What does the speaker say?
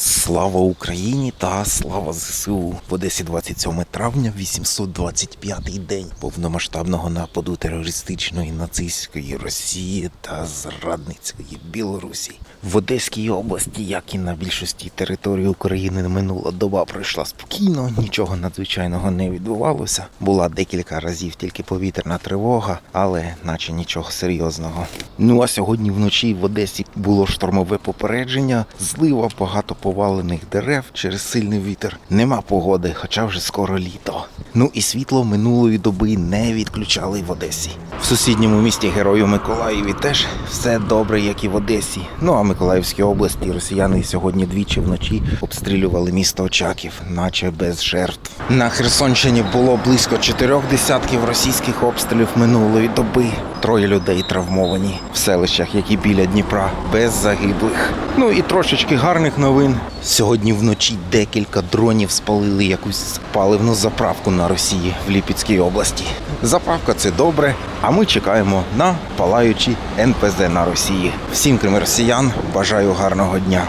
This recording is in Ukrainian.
Peace. Слава Україні та слава ЗСУ в Одесі 27 травня, 825-й день повномасштабного нападу терористичної нацистської Росії та зрадницької Білорусі. В Одеській області, як і на більшості території України, минула доба пройшла спокійно, нічого надзвичайного не відбувалося. Була декілька разів тільки повітряна тривога, але наче нічого серйозного. Ну а сьогодні вночі в Одесі було штормове попередження, злива, багато повалених дерев через сильний вітер. Нема погоди, хоча вже скоро літо. Ну і світло минулої доби не відключали в Одесі. В сусідньому місті Герою Миколаєві теж все добре, як і в Одесі. Ну а Миколаївській області росіяни сьогодні двічі вночі обстрілювали місто Очаків, наче без жертв. На Херсонщині було близько чотирьох десятків російських обстрілів минулої доби. Троє людей травмовані в селищах, які біля Дніпра, без загиблих. Ну і трошечки гарних новин. Сьогодні вночі декілька дронів спалили якусь паливну заправку на Росії в Ліпецькій області. Заправка це добре, а ми чекаємо на палаючі НПЗ на Росії. Всім крім росіян, бажаю гарного дня.